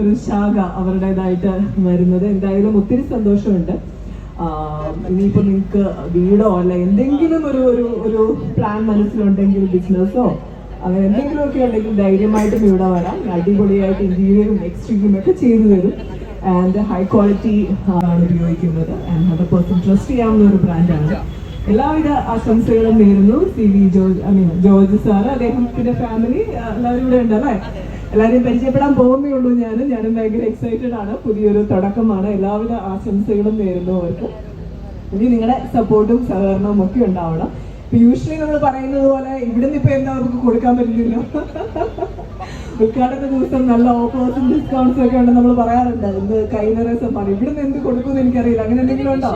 ഒരു ശാഖ അവരുടേതായിട്ട് വരുന്നത്. എന്തായാലും ഒത്തിരി സന്തോഷമുണ്ട്. ഇനിയിപ്പോ നിങ്ങൾക്ക് വീടോ അല്ല എന്തെങ്കിലും ഒരു ഒരു ഒരു പ്ലാൻ മനസ്സിലുണ്ടെങ്കിൽ ബിസിനസ്സോ അങ്ങനെ എന്തെങ്കിലും ഒക്കെ ഉണ്ടെങ്കിൽ ധൈര്യമായിട്ടും ഇവിടെ വരാം. അടിപൊളിയായിട്ട് ഇന്റീരിയറും എക്സ്റ്റീരിയറും ഒക്കെ ചെയ്തു തരും. ആൻഡ് ഹൈ ക്വാളിറ്റി ആണ് ഉപയോഗിക്കുന്നത്. ആൻഡ് ഹൺഡ്രഡ് പേഴ്സൺ ട്രസ്റ്റ് ചെയ്യാവുന്ന ഒരു ബ്രാൻഡാണ് എല്ലാവിധ ആശംസകളും നേരുന്നു. C V George I mean George sir അദ്ദേഹത്തിന്റെ ഫാമിലി എല്ലാവരും ഇവിടെ ഉണ്ട് അല്ലേ എല്ലാവരെയും പരിചയപ്പെടാൻ പോകുന്നേ ഉള്ളൂ ഞാൻ ഞാനും ഭയങ്കര എക്സൈറ്റഡ് ആണ്. പുതിയൊരു തുടക്കമാണ്. എല്ലാവിധ ആശംസകളും നേരുന്നു അവർക്ക് ഇനി നിങ്ങളുടെ സപ്പോർട്ടും സഹകരണവും ഒക്കെ ഉണ്ടാവണം. ഇപ്പൊ യൂഷ്വലി നമ്മൾ പറയുന്നത് പോലെ ഇവിടുന്ന് ഇപ്പൊ എന്താ നമുക്ക് കൊടുക്കാൻ പറ്റില്ലല്ലോ? ഉദ്ഘാടന ദിവസം നല്ല ഓഫേഴ്സും ഡിസ്കൗണ്ട്സും ഒക്കെ ഉണ്ടെന്ന് നമ്മൾ പറയാറുണ്ട്. എന്ത് കൈനിറസമാണ് ഇവിടുന്ന് എന്ത് കൊടുക്കുമെന്ന് എനിക്കറിയില്ല. അങ്ങനെ എന്തെങ്കിലും ഉണ്ടോ?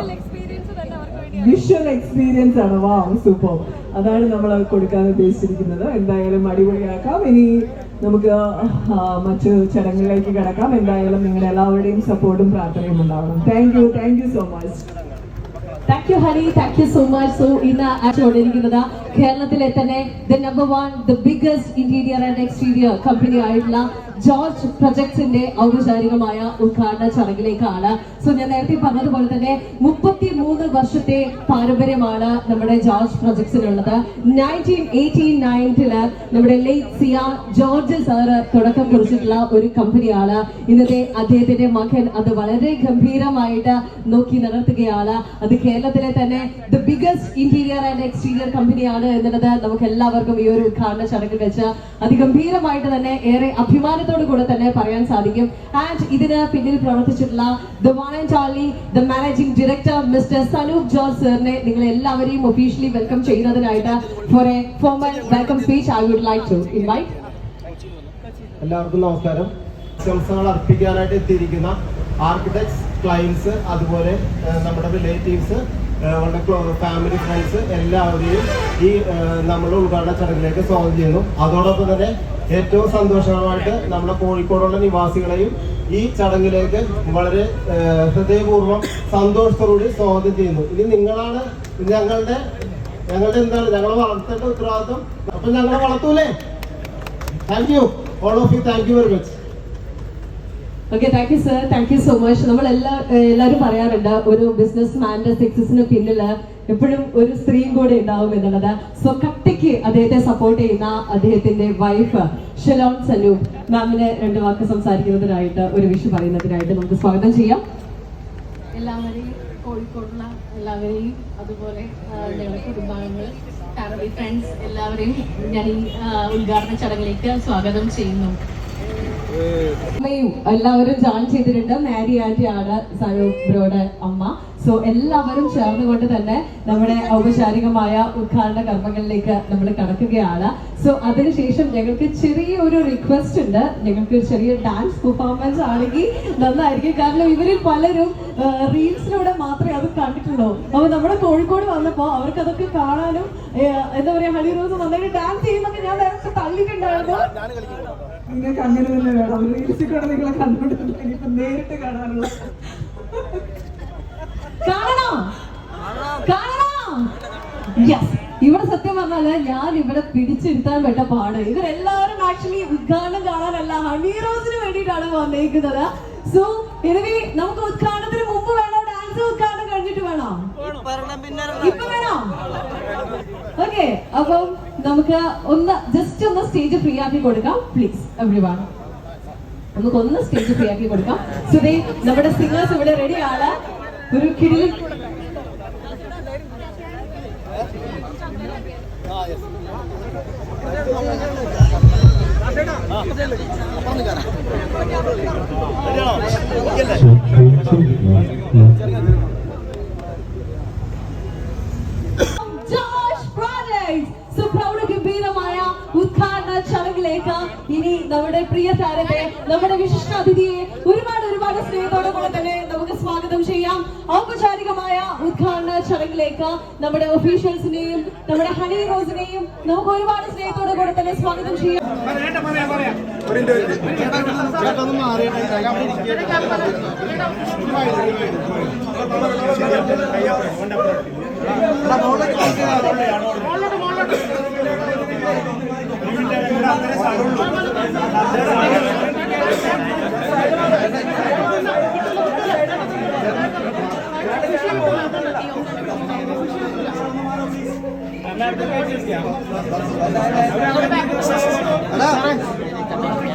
വിഷ്വൽ എക്സ്പീരിയൻസ് ആണ്. വാ സൂപ്പർ അതാണ് നമ്മൾ കൊടുക്കാൻ ഉദ്ദേശിച്ചിരിക്കുന്നത്. എന്തായാലും അടിപൊളിയാക്കാം. ഇനി നമുക്ക് മറ്റു ചടങ്ങുകളിലേക്ക് കിടക്കാം. എന്തായാലും നിങ്ങളുടെ എല്ലാവരുടെയും സപ്പോർട്ടും പ്രാർത്ഥനയും ഉണ്ടാവണം. Thank you thank you so much thank you Hari thank you so much so ഇന്ന് ആച്ചോണ്ടിരിക്കുന്നത് കേരളത്തിലെ തന്നെ the number one the biggest interior and exterior company ആയിട്ടുള്ള ജോർജ് പ്രൊജക്ട്സിന്റെ ഔപചാരികമായ ഉദ്ഘാടന ചടങ്ങിലേക്കാണ്. സോ ഞാൻ നേരത്തെ പറഞ്ഞതുപോലെ തന്നെ മുപ്പത്തി മൂന്ന് വർഷത്തെ പാരമ്പര്യമാണ് നമ്മുടെ ജോർജ് പ്രൊജക്ട്സിനുള്ളത്. നയന്റീൻ എയ്റ്റീൻ നയന്റിൽ നമ്മുടെ ലേറ്റ് സിയ ജോർജ് സാറ് തുടക്കം കുറിച്ചിട്ടുള്ള ഒരു കമ്പനിയാണ്. ഇന്നത്തെ അദ്ദേഹത്തിന്റെ മകൻ അത് വളരെ ഗംഭീരമായിട്ട് നോക്കി നടത്തുകയാണ് അത് കേരളത്തിലെ തന്നെ the biggest interior and exterior കമ്പനിയാണ് എന്നുള്ളത് നമുക്ക് എല്ലാവർക്കും ഈ ഒരു ഉദ്ഘാടന ചടങ്ങിൽ വെച്ച് അതിഗംഭീരമായിട്ട് തന്നെ ഏറെ അഭിമാനത്തോടു കൂടെ തന്നെ പറയാൻ സാധിക്കും. ആൻഡ് ഇതിന് പിന്നിൽ പ്രവർത്തിച്ചിട്ടുള്ള the and only the managing director mister Sanoop George സാറിനെ നിങ്ങൾ എല്ലാവരെയും officially welcome ചെയ്യുന്നതിനായിട്ട് for a formal welcome speech I would like to invite എല്ലാവർക്കും നമസ്കാരം. ആശംസകൾ അർപ്പിക്കാനായിട്ട് എത്തിയിരിക്കുന്ന ആർക്കിടെക്ട്സ് ക്ലയൻസ് അതുപോലെ നമ്മുടെ റിലേറ്റീവ്സ് അവരുടെ ഫാമിലി ഫ്രണ്ട്സ് എല്ലാവരെയും ഈ നമ്മുടെ ഉദ്ഘാടന ചടങ്ങിലേക്ക് സ്വാഗതം ചെയ്യുന്നു. അതോടൊപ്പം തന്നെ ഏറ്റവും സന്തോഷകരമായിട്ട് നമ്മുടെ കോഴിക്കോടുള്ള നിവാസികളെയും ഈ ചടങ്ങിലേക്ക് വളരെ ഹൃദയപൂർവം സന്തോഷത്തോടുകൂടി സ്വാഗതം ചെയ്യുന്നു. ഇനി നിങ്ങളാണ് ഞങ്ങളുടെ ഞങ്ങളുടെ എന്താണ്? ഞങ്ങളെ വളർത്തേണ്ട ഉത്തരവാദിത്വം. അപ്പൊ ഞങ്ങളെ വളർത്തൂലേ? Thank you all of you thank you very much okay thank you sir thank you so much നമ്മൾ എല്ലാ എല്ലാവരും പറയാറുണ്ട് ഒരു ബിസിനസ് മാന്റെ സക്സസിന് പിന്നിൽ എപ്പോഴും ഒരു സ്ത്രീയും കൂടെ ഉണ്ടാവും എന്നുള്ളത്. സോ കട്ടിക്ക് അദ്ദേഹത്തെ സപ്പോർട്ട് ചെയ്യുന്ന അദ്ദേഹത്തിന്റെ വൈഫ് ഷെലോൺ സനൂപ് മാമിന് രണ്ട് വാക്ക് സംസാരിക്കുന്നതിനായിട്ട് ഒരു വിഷു പറയുന്നതിനായിട്ട് നമുക്ക് സ്വാഗതം ചെയ്യാം. എല്ലാവരെയും കോഴിക്കോടുള്ള എല്ലാവരെയും അതുപോലെ ഞങ്ങളുടെ കുടുംബാംഗങ്ങൾ ഫാമിലി ഫ്രണ്ട്സ് എല്ലാവരെയും ഞാൻ ഈ ഉദ്ഘാടന ചടങ്ങിലേക്ക് സ്വാഗതം ചെയ്യുന്നു. അമ്മയും എല്ലാവരും ജോയിൻ ചെയ്തിട്ടുണ്ട്. മാരി ആന്റി ആണ് ബ്രോയുടെ അമ്മ. സോ എല്ലാവരും ചേർന്നുകൊണ്ട് തന്നെ നമ്മുടെ ഔപചാരികമായ ഉദ്ഘാടന കർമ്മങ്ങളിലേക്ക് നമ്മൾ കടക്കുകയാണ്. സോ അതിനുശേഷം ഞങ്ങൾക്ക് ചെറിയൊരു റിക്വസ്റ്റ് ഉണ്ട്. ഞങ്ങൾക്ക് ചെറിയ ഡാൻസ് പെർഫോമൻസ് ആണെങ്കിൽ നന്നായിരിക്കും. കാരണം ഇവരിൽ പലരും റീൽസിലൂടെ മാത്രമേ അത് കണ്ടിട്ടുള്ളൂ. അപ്പൊ നമ്മുടെ കോഴിക്കോട് വന്നപ്പോ അവർക്ക് അതൊക്കെ കാണാനും എന്താ പറയാ ഹണി റോസ് നന്നായിട്ട് ഡാൻസ് ചെയ്യുന്നൊക്കെ ഞാൻ നേരത്തെ തള്ളിയിട്ടുണ്ടായിരുന്നു. നിങ്ങൾക്ക് അങ്ങനെ തന്നെ വേണം. റീൽസിൽ കൂടെ നിങ്ങളെ കണ്ടുകൊണ്ടിരുന്നു ഇനിയിപ്പോ നേരിട്ട് കാണാനുള്ള. കാണണോ? കാണണോ? യെസ് ഇവിടെ സത്യം പറഞ്ഞാൽ ഞാൻ ഇവിടെ പിടിച്ചിരുത്താൻ വേണ്ട പാട്. ഇവരെല്ലാവരും ആക്ച്വലി ഉദ്ഘാടനം കാണാനല്ല ഹണി റോസിന് വേണ്ടിയിട്ടാണ് വന്നേക്കുന്നത്. സോ എനിവേ നമുക്ക് ഉദ്ഘാടനത്തിന് മുമ്പ് വേണോ? ഡാൻസ് ഉദ്ഘാടനം കഴിഞ്ഞിട്ട് വേണോ? ഇപ്പൊ വേണോ? ഓക്കെ അപ്പം നമുക്ക് ഒന്ന് ജസ്റ്റ് ഒന്ന് സ്റ്റേജ് ഫ്രീ ആക്കി കൊടുക്കാം. പ്ലീസ് എവ്രി വൺ നമുക്ക് ഒന്ന് സ്റ്റേജ് ഫ്രീ ആക്കി കൊടുക്കാം. സുധേ നമ്മുടെ സിംഗേഴ്സ് ഇവിടെ റെഡിയാണ് ഒരു കിടിലൻ ജോഷ് ചടങ്ങിലേക്ക് ഇനി നമ്മുടെ പ്രിയ താരത്തെ നമ്മുടെ വിശിഷ്ട അതിഥിയെ ഒരുപാട് ഒരുപാട് സ്നേഹത്തോടെ കൂടെ തന്നെ നമുക്ക് സ്വാഗതം ചെയ്യാം. ഔപചാരികമായ ഉദ്ഘാടന ചടങ്ങിലേക്ക് നമ്മുടെ ഒഫീഷ്യൽസിനെയും നമ്മുടെ ഹണി റോസിനെയും നമുക്ക് ഒരുപാട് സ്നേഹത്തോടെ കൂടെ തന്നെ സ്വാഗതം ചെയ്യാം ും.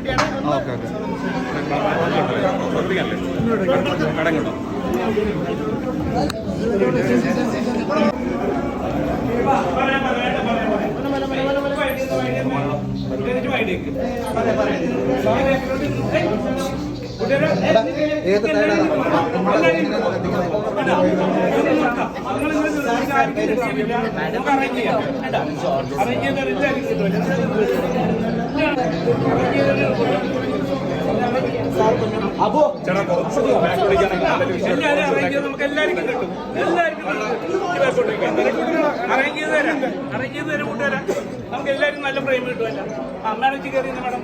ചെയ്യണം ഓക്കെ ഓക്കെ. ഏത് എല്ലാവരും അറേഞ്ച് ചെയ്ത് നമുക്ക് എല്ലാവർക്കും കിട്ടും. എല്ലാവർക്കും അറേഞ്ച് ചെയ്ത് തരാം. അറേഞ്ച് ചെയ്ത് തരാം. കൂട്ടുതരാം നമുക്ക് എല്ലാവർക്കും നല്ല ഫ്രെയിം കിട്ടുമല്ലോ. അമ്മയുടെ മാഡം വെച്ച് കയറി മാഡം?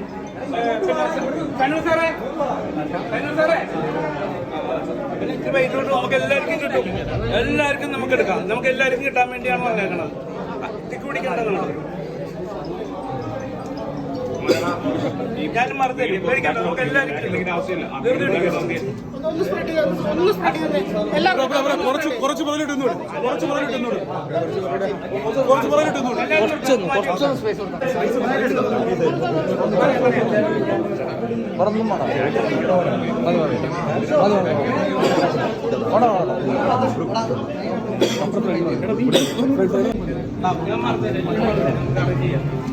എല്ലാവർക്കും നമുക്ക് എടുക്കാം. നമുക്ക് എല്ലാവർക്കും കിട്ടാൻ വേണ്ടിയാണ് വന്നേക്കണത് തിക്ക് നമ്മൾ ഞാനും മറന്നില്ലേ പേടിക്കണ്ട നമുക്ക് എല്ലാവർക്കും ആവശ്യമില്ല. കുറച്ച് കുറച്ച് പുറകിലിട്ട് ഒന്നുകൂടി കുറച്ച് പുറകിലിട്ട് ഒന്നുകൂടി കുറച്ച് പുറകിലിട്ട് ഒന്നുകൂടി ഞാൻ മറന്നില്ല അറേഞ്ച് ചെയ്യാം അറേഞ്ച് ചെയ്ത്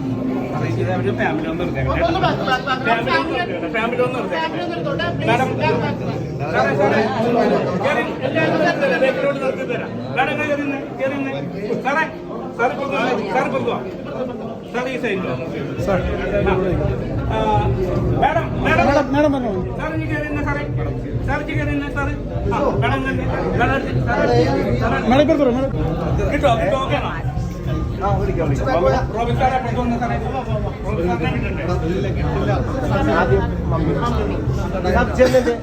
madam madam madam madam sir നിന്ന് സാറേ സാർ കിട്ടോ കിട്ടോ ഓക്കെ ആണോ റോബിൻ അമ്മച്ചി മിനിറ്റ്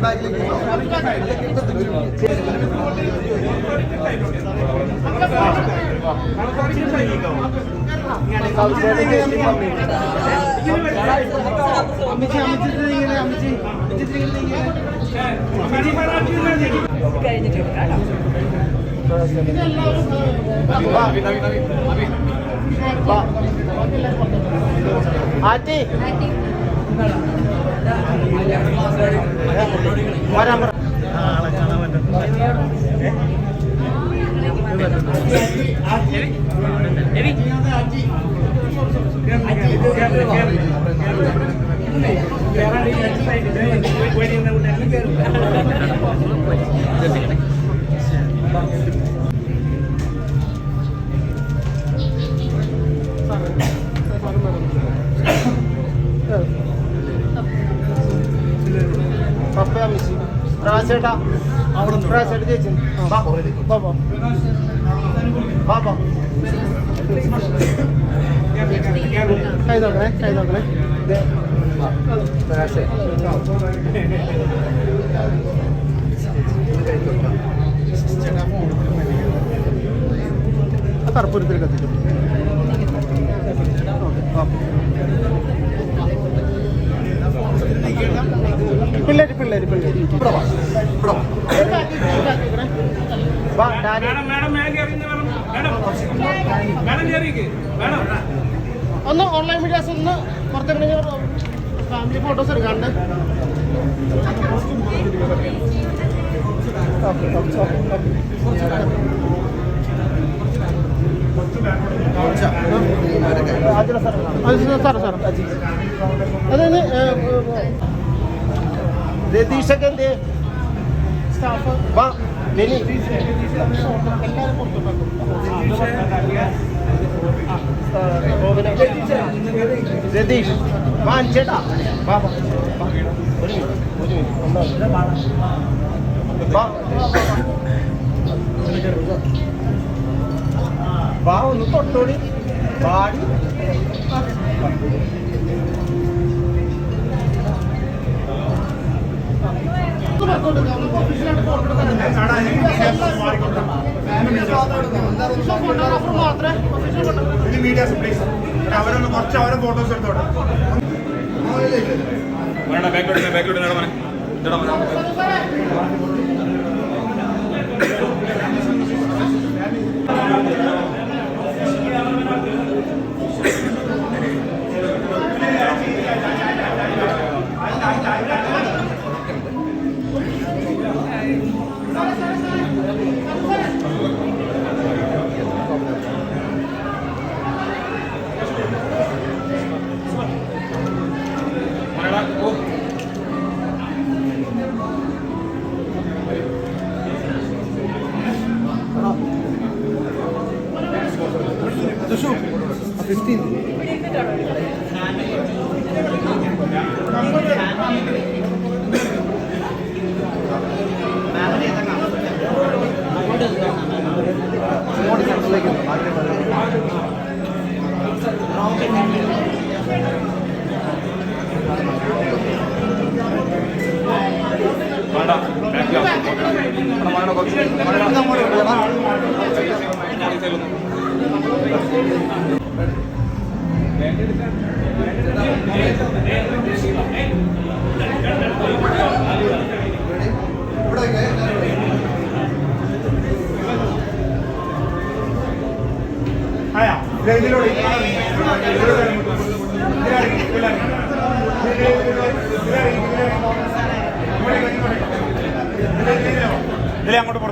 ബാക്കിലേക്ക് അമ്മച്ചി അമ്മച്ചി ഇങ്ങനെ. അമ്മച്ചി ആറ്റി വരാൻ പറ ఉంటాయి వేరే వేరే ఉంటాయి കർപ്പൂരത്തിൽ കത്തിട്ടു പിള്ളേര് പിള്ളേര് പിള്ളേര്. ഇവിടെ വാ. ഇവിടെ വാ. മാഡം മാഡം മാഡം ഒന്ന് ഓൺലൈൻ മീഡിയാസ് ഒന്ന് പുറത്തേക്ക് ഫാമിലി ഫോട്ടോസ് ഓക്കെ സാറേ സാറേ അതായത് രതീഷൊക്കെ എന്തേ വാ ലെനി രതീഷ് വാൻ ചേട്ടാ. വാ. ഒരു മിനിറ്റ് ഒരു മിനിറ്റ് ഒന്നാമത് വാ ഒന്ന് തൊട്ടോടി വാടി മീഡിയാസ് പ്ലീസ് അവരൊന്ന് കുറച്ച് അവരെ ഫോട്ടോസ് എടുത്തോട്ടെ. വേണ്ട ബാക്കിലോട്ട് Oh.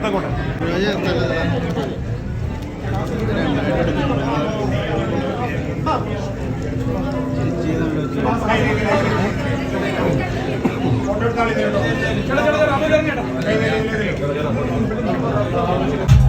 വർത്തക്കോട്ടെ ഫോട്ടോ എടുത്താളി ചേട്ടാ ചേട്ടാ ചേട്ടാ